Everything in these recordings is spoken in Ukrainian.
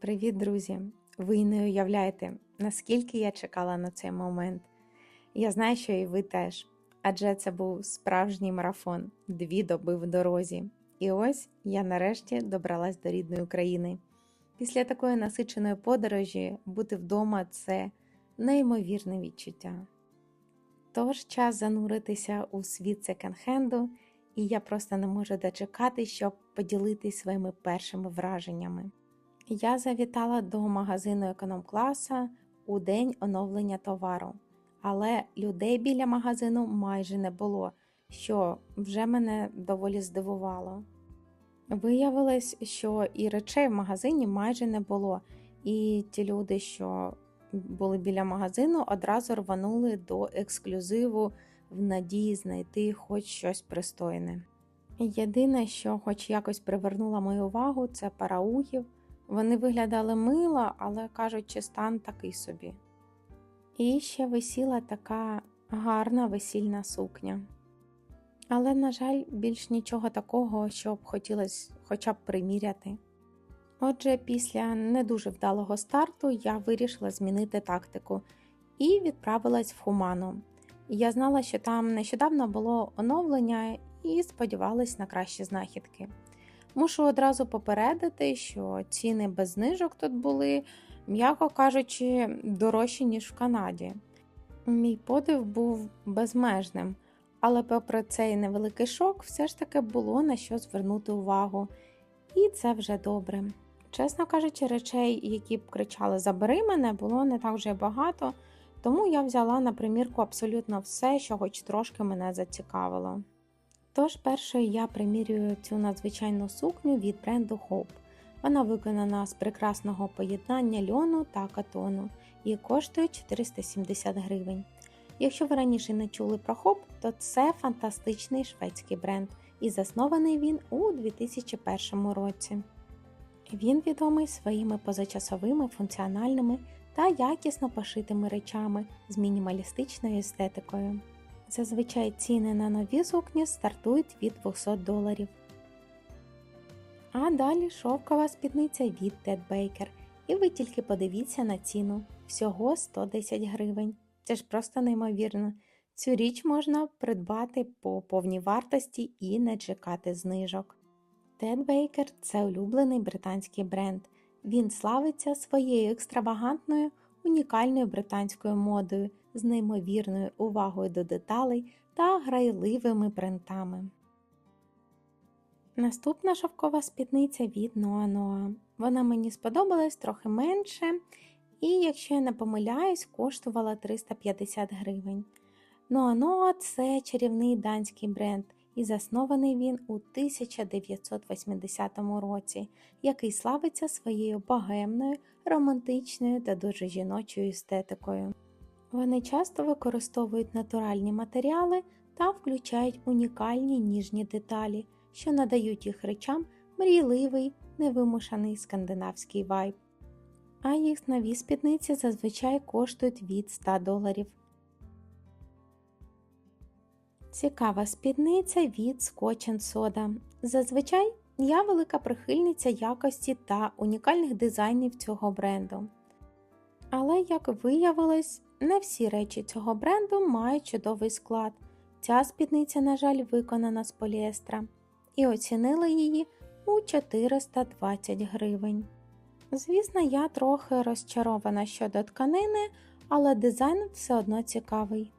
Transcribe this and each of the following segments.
Привіт, друзі! Ви не уявляєте, наскільки я чекала на цей момент. Я знаю, що і ви теж, адже це був справжній марафон, дві доби в дорозі. І ось я нарешті добралась до рідної України. Після такої насиченої подорожі бути вдома це неймовірне відчуття. Тож час зануритися у світ секонд-хенду, і я просто не можу дочекати, щоб поділитись своїми першими враженнями. Я завітала до магазину економ-класа у день оновлення товару, але людей біля магазину майже не було, що вже мене доволі здивувало. Виявилось, що і речей в магазині майже не було, і ті люди, що були біля магазину, одразу рванули до ексклюзиву в надії знайти хоч щось пристойне. Єдине, що хоч якось привернуло мою увагу, це параугів. Вони виглядали мило, але кажучи, стан такий собі. І ще висіла така гарна весільна сукня. Але, на жаль, більш нічого такого, що б хотілося хоча б приміряти. Отже, після не дуже вдалого старту я вирішила змінити тактику і відправилась в Хуману. Я знала, що там нещодавно було оновлення і сподівалась на кращі знахідки. Мушу одразу попередити, що ціни без знижок тут були, м'яко кажучи, дорожчі, ніж в Канаді. Мій подив був безмежним, але, попри цей невеликий шок, все ж таки було на що звернути увагу, і це вже добре. Чесно кажучи, речей, які б кричали Забери мене, було не так вже багато, тому я взяла на примірку абсолютно все, що хоч трошки мене зацікавило. Тож першою я примірюю цю надзвичайну сукню від бренду Hope. Вона виконана з прекрасного поєднання льону та катону і коштує 470 гривень. Якщо ви раніше не чули про Hope, то це фантастичний шведський бренд, і заснований він у 2001 році. Він відомий своїми позачасовими функціональними та якісно пошитими речами з мінімалістичною естетикою. Зазвичай ціни на нові сукні стартують від 200 доларів. А далі шовкова спідниця від Ted Baker. І ви тільки подивіться на ціну всього 110 гривень. Це ж просто неймовірно. Цю річ можна придбати по повній вартості і не чекати знижок. Ted Baker – це улюблений британський бренд. Він славиться своєю екстравагантною, унікальною британською модою з неймовірною увагою до деталей та грайливими принтами. Наступна шовкова спідниця від Noa Noa. Вона мені сподобалась трохи менше, і, якщо я не помиляюсь, коштувала 350 гривень. Noa Noa – це чарівний данський бренд, і заснований він у 1980 році, який славиться своєю богемною, романтичною та дуже жіночою естетикою. Вони часто використовують натуральні матеріали та включають унікальні ніжні деталі, що надають їх речам мрійливий, невимушений скандинавський вайб. А їх нові спідниці зазвичай коштують від 100 доларів. Цікава спідниця від Scotch Soda. Зазвичай я велика прихильниця якості та унікальних дизайнів цього бренду. Але, як виявилось, не всі речі цього бренду мають чудовий склад. Ця спідниця, на жаль, виконана з поліестра, і оцінила її у 420 гривень. Звісно, я трохи розчарована щодо тканини, але дизайн все одно цікавий.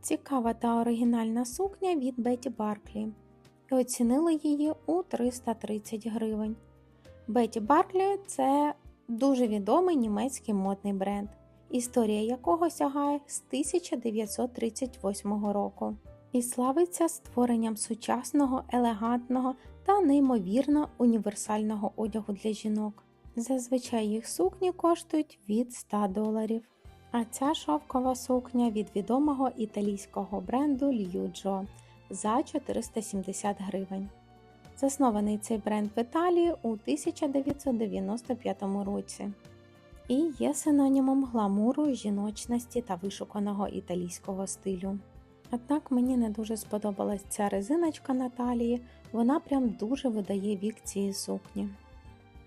Цікава та оригінальна сукня від Беті Барклі і оцінили її у 330 гривень. Беті Барклі це дуже відомий німецький модний бренд, історія якого сягає з 1938 року і славиться створенням сучасного, елегантного та неймовірно універсального одягу для жінок. Зазвичай їх сукні коштують від 100 доларів. А ця шовкова сукня від відомого італійського бренду Льюджо за 470 гривень. Заснований цей бренд в Італії у 1995 році і є синонімом гламуру, жіночності та вишуканого італійського стилю. Однак мені не дуже сподобалась ця резиночка на талії, вона прям дуже видає вік цієї сукні.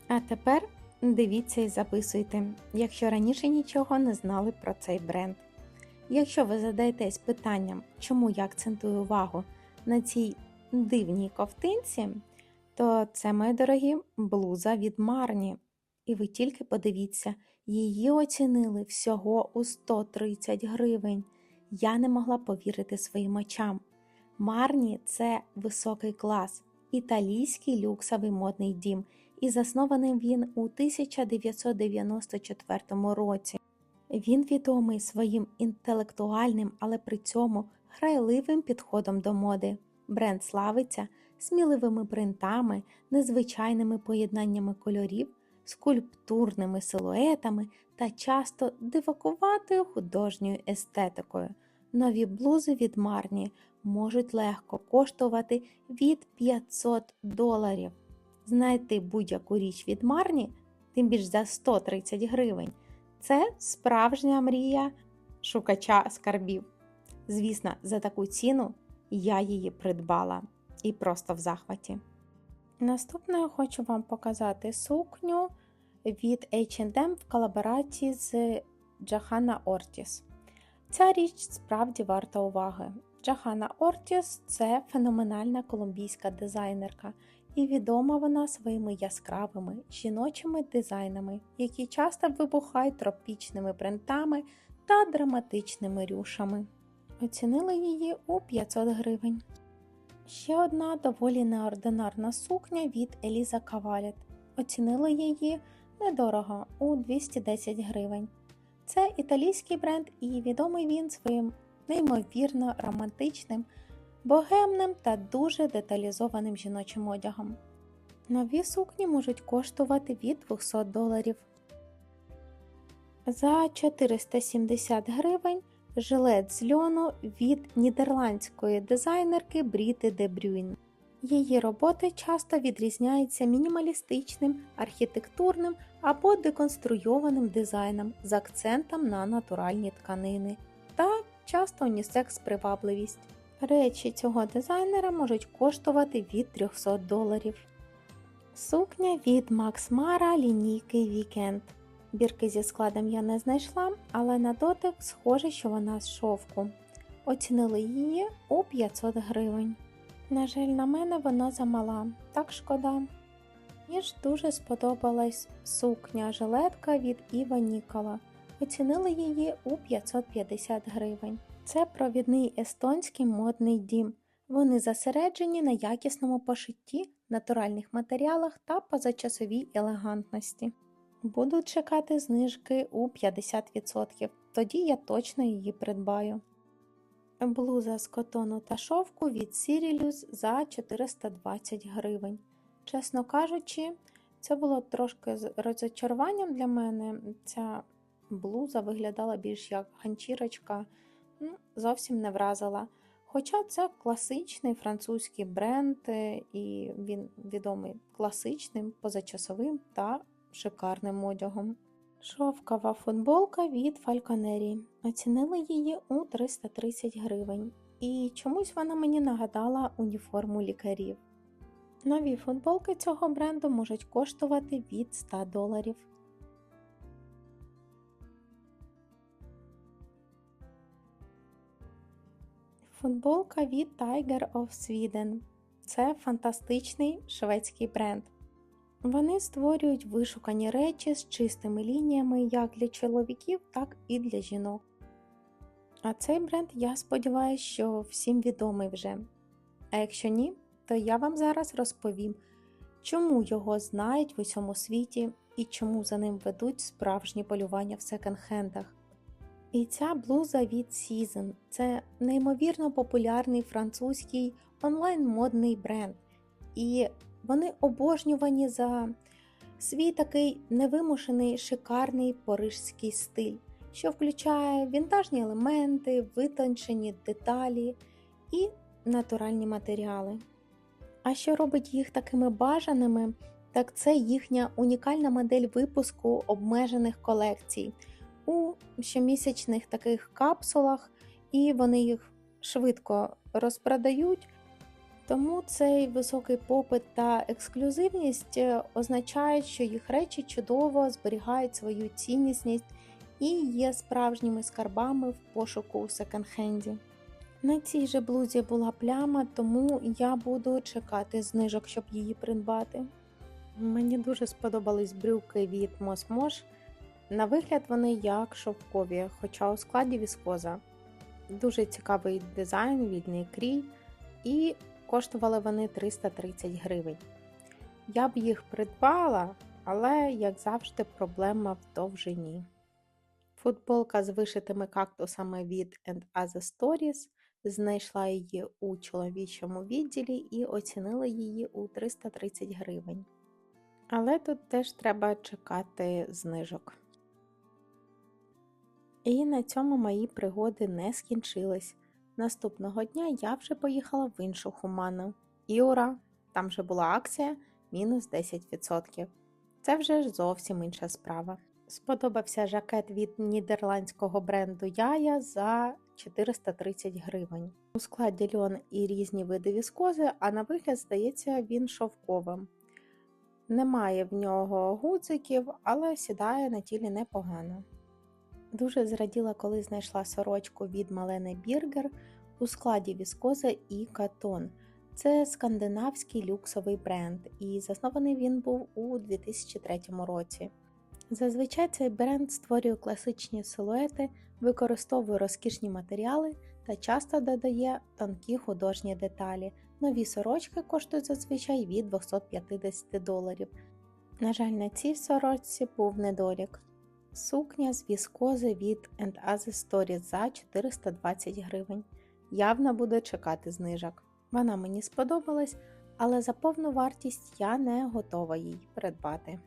А тепер дивіться і записуйте, якщо раніше нічого не знали про цей бренд. Якщо ви задаєтесь питанням, чому я акцентую увагу на цій дивній ковтинці, то це, мої дорогі, блуза від Марні. І ви тільки подивіться, її оцінили всього у 130 гривень. Я не могла повірити своїм очам. Марні це високий клас, італійський люксовий модний дім, і заснований він у 1994 році. Він відомий своїм інтелектуальним, але при цьому грайливим підходом до моди. Бренд славиться сміливими принтами, незвичайними поєднаннями кольорів, скульптурними силуетами та часто дивакуватою художньою естетикою. Нові блузи від Марні можуть легко коштувати від 500 доларів. Знайти будь-яку річ від Марні, тим більш за 130 гривень. Це справжня мрія шукача скарбів. Звісно, за таку ціну я її придбала і просто в захваті. Наступною хочу вам показати сукню від H&M в колаборації з Джахана Ортіс. Ця річ справді варта уваги. Джахана Ортіс це феноменальна колумбійська дизайнерка, і відома вона своїми яскравими жіночими дизайнами, які часто вибухають тропічними принтами та драматичними рюшами. Оцінили її у 500 гривень. Ще одна доволі неординарна сукня від Еліза Кавалет. Оцінили її недорого у 210 гривень. Це італійський бренд і відомий він своїм неймовірно романтичним, богемним та дуже деталізованим жіночим одягом. Нові сукні можуть коштувати від 200 доларів. За 470 гривень жилет з льону від нідерландської дизайнерки Бріти де Брюйн. Її роботи часто відрізняються мінімалістичним, архітектурним або деконструйованим дизайном з акцентом на натуральні тканини та часто унісекс привабливість. Речі цього дизайнера можуть коштувати від 300 доларів. Сукня від Max Mara лінійки Weekend. Бірки зі складом я не знайшла, але на дотик схоже, що вона з шовку. Оцінили її у 500 гривень. На жаль, на мене вона замала, так шкода. Мені ж дуже сподобалась сукня жилетка від Іва Нікола. Оцінили її у 550 гривень. Це провідний естонський модний дім. Вони зосереджені на якісному пошитті, натуральних матеріалах та позачасовій елегантності. Буду чекати знижки у 50%, тоді я точно її придбаю. Блуза з котону та шовку від Sirius за 420 гривень. Чесно кажучи, це було трошки розочаруванням для мене. Ця блуза виглядала більш як ганчірочка, ну, зовсім не вразила. Хоча це класичний французький бренд, е, і він відомий класичним, позачасовим та шикарним одягом. Шовкова футболка від Falconeri. Оцінили її у 330 гривень. І чомусь вона мені нагадала уніформу лікарів. Нові футболки цього бренду можуть коштувати від 100 доларів. Футболка від Tiger of Sweden. Це фантастичний шведський бренд. Вони створюють вишукані речі з чистими лініями як для чоловіків, так і для жінок. А цей бренд, я сподіваюся, що всім відомий вже. А якщо ні, то я вам зараз розповім, чому його знають в усьому світі і чому за ним ведуть справжні полювання в секонд-хендах. І ця блуза від Season – це неймовірно популярний французький онлайн-модний бренд. І вони обожнювані за свій такий невимушений шикарний парижський стиль, що включає вінтажні елементи, витончені деталі і натуральні матеріали. А що робить їх такими бажаними, так це їхня унікальна модель випуску обмежених колекцій у щомісячних таких капсулах, і вони їх швидко розпродають Тому цей високий попит та ексклюзивність е, означають, що їх речі чудово зберігають свою цінність і є справжніми скарбами в пошуку у секонд-хенді. На цій же блузі була пляма, тому я буду чекати знижок, щоб її придбати. Мені дуже сподобались брюки від Мосмош. На вигляд вони як шовкові, хоча у складі віскоза. Дуже цікавий дизайн, вільний крій, і коштували вони 330 гривень. Я б їх придбала, але, як завжди, проблема в довжині. Футболка з вишитими кактусами від And Other Stories. Знайшла її у чоловічому відділі і оцінила її у 330 гривень. Але тут теж треба чекати знижок. І на цьому мої пригоди не скінчились. Наступного дня я вже поїхала в іншу хуману. І ура! Там вже була акція мінус 10%. Це вже зовсім інша справа. Сподобався жакет від нідерландського бренду Яя за 430 гривень. У складі льон і різні види віскози, а на вигляд, здається, він шовковим. Немає в нього гудзиків, але сідає на тілі непогано. Дуже зраділа, коли знайшла сорочку від Малени Біргер у складі віскоза і катон. Це скандинавський люксовий бренд, і заснований він був у 2003 році. Зазвичай цей бренд створює класичні силуети, використовує розкішні матеріали та часто додає тонкі художні деталі. Нові сорочки коштують зазвичай від 250 доларів. На жаль, на цій сорочці був недолік. Сукня з віскози від And Other Stories за 420 гривень. Явно буду чекати знижок. Вона мені сподобалась, але за повну вартість я не готова їй придбати.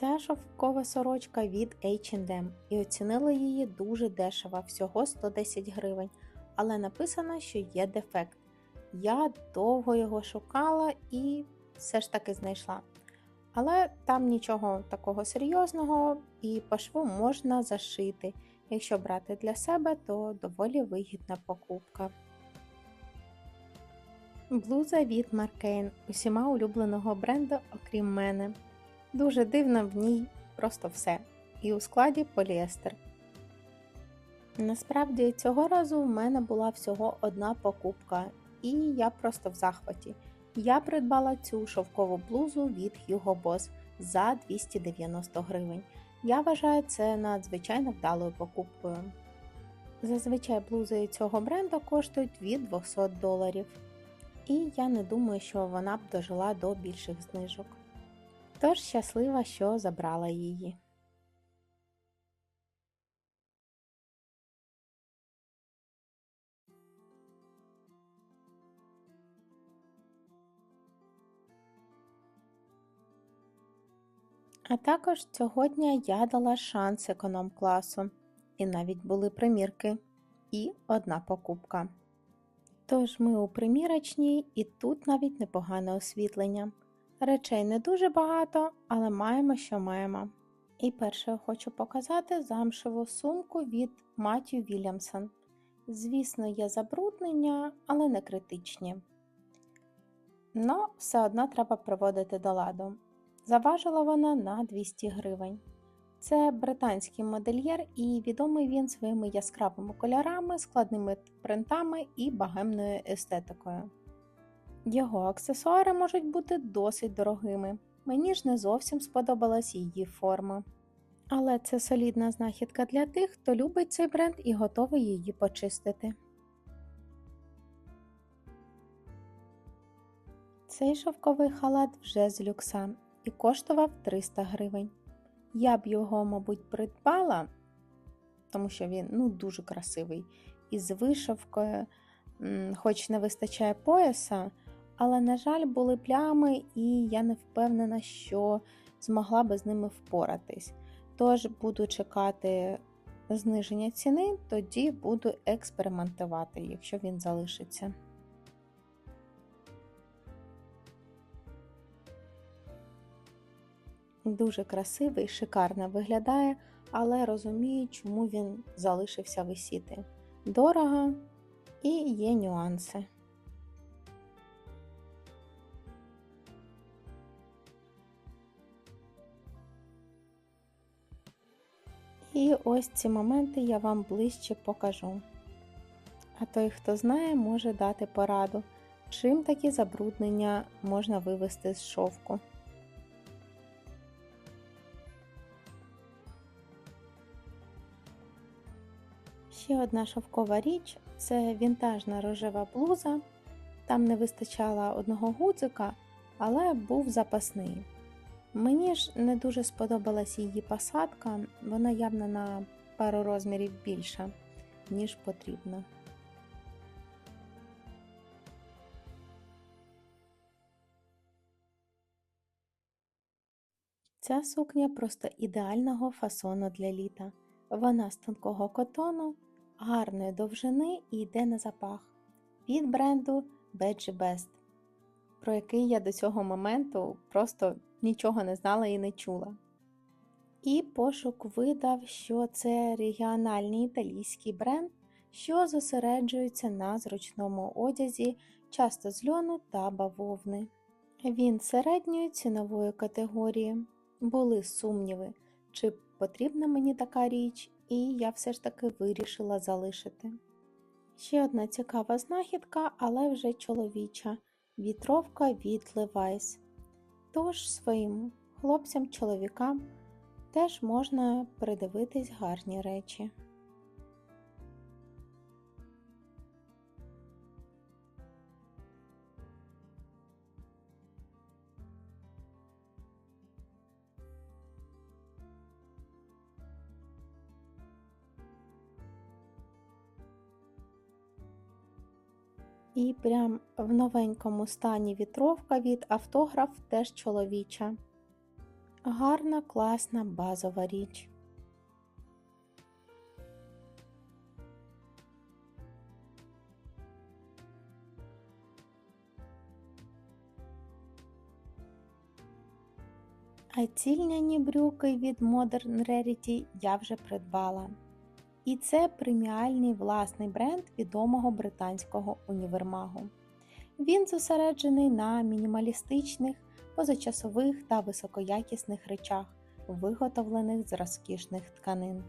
Ця шовкова сорочка від H&M і оцінили її дуже дешево, всього 110 гривень, але написано, що є дефект. Я довго його шукала і все ж таки знайшла. Але там нічого такого серйозного і по шву можна зашити. Якщо брати для себе, то доволі вигідна покупка. Блуза від Маркейн усіма улюбленого бренду, окрім мене. Дуже дивно в ній просто все. І у складі поліестер. Насправді, цього разу в мене була всього одна покупка, і я просто в захваті. Я придбала цю шовкову блузу від Hugo Boss за 290 гривень. Я вважаю це надзвичайно вдалою покупкою. Зазвичай блузи цього бренду коштують від 200 доларів. І я не думаю, що вона б дожила до більших знижок. Тож щаслива, що забрала її. А також цього дня я дала шанс економ класу, і навіть були примірки і одна покупка. Тож ми у примірочній, і тут навіть непогане освітлення. Речей не дуже багато, але маємо, що маємо. І перше хочу показати замшеву сумку від Матью Вільямсон. Звісно, є забруднення, але не критичні. Но все одно треба приводити до ладу. Заважила вона на 200 гривень. Це британський модельєр, і відомий він своїми яскравими кольорами, складними принтами і багемною естетикою. Його аксесуари можуть бути досить дорогими. Мені ж не зовсім сподобалась її форма. Але це солідна знахідка для тих, хто любить цей бренд і готовий її почистити. Цей шовковий халат вже з люкса і коштував 300 гривень. Я б його, мабуть, придбала, тому що він ну, дуже красивий. Із вишивкою, хоч не вистачає пояса, але, на жаль, були плями, і я не впевнена, що змогла би з ними впоратись. Тож буду чекати зниження ціни, тоді буду експериментувати, якщо він залишиться. Дуже красивий, шикарно виглядає, але розумію, чому він залишився висіти. Дорого і є нюанси. І ось ці моменти я вам ближче покажу. А той, хто знає, може дати пораду, чим такі забруднення можна вивести з шовку. Ще одна шовкова річ це вінтажна рожева блуза. Там не вистачало одного гудзика, але був запасний. Мені ж не дуже сподобалась її посадка, вона явно на пару розмірів більша, ніж потрібно. Ця сукня просто ідеального фасону для літа. Вона з тонкого котону, гарної довжини і йде на запах від бренду Veggie Best, про який я до цього моменту просто нічого не знала і не чула. І пошук видав, що це регіональний італійський бренд, що зосереджується на зручному одязі, часто з льону та бавовни. Він середньої цінової категорії. Були сумніви, чи потрібна мені така річ, і я все ж таки вирішила залишити. Ще одна цікава знахідка, але вже чоловіча вітровка від Levi's. Тож своїм хлопцям-чоловікам теж можна придивитись гарні речі. І прям в новенькому стані вітровка від автограф теж чоловіча. Гарна, класна базова річ. А цільняні брюки від Modern Rarity я вже придбала. І це преміальний власний бренд відомого британського універмагу. Він зосереджений на мінімалістичних, позачасових та високоякісних речах, виготовлених з розкішних тканин.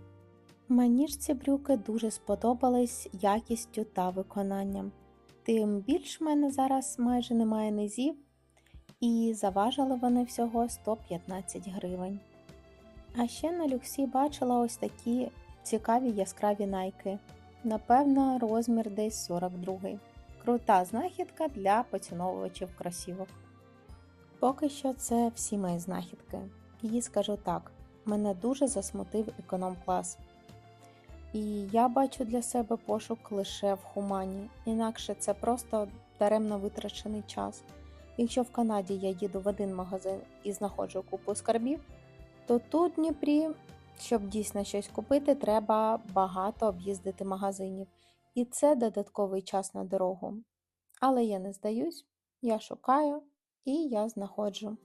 Мені ж ці брюки дуже сподобались якістю та виконанням. Тим більш в мене зараз майже немає низів, і заважили вони всього 115 гривень. А ще на люксі бачила ось такі цікаві яскраві найки. Напевно, розмір десь 42 Крута знахідка для поціновувачів кросівок. Поки що це всі мої знахідки. І скажу так, мене дуже засмутив економ-клас. І я бачу для себе пошук лише в хумані, інакше це просто даремно витрачений час. Якщо в Канаді я їду в один магазин і знаходжу купу скарбів, то тут в Дніпрі щоб дійсно щось купити, треба багато об'їздити магазинів, і це додатковий час на дорогу. Але я не здаюсь, я шукаю і я знаходжу.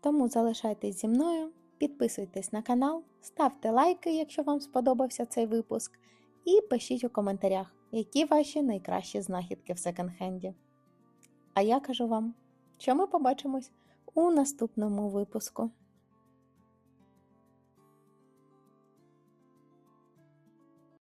Тому залишайтесь зі мною, підписуйтесь на канал, ставте лайки, якщо вам сподобався цей випуск, і пишіть у коментарях, які ваші найкращі знахідки в секонд-хенді. А я кажу вам, що ми побачимось у наступному випуску.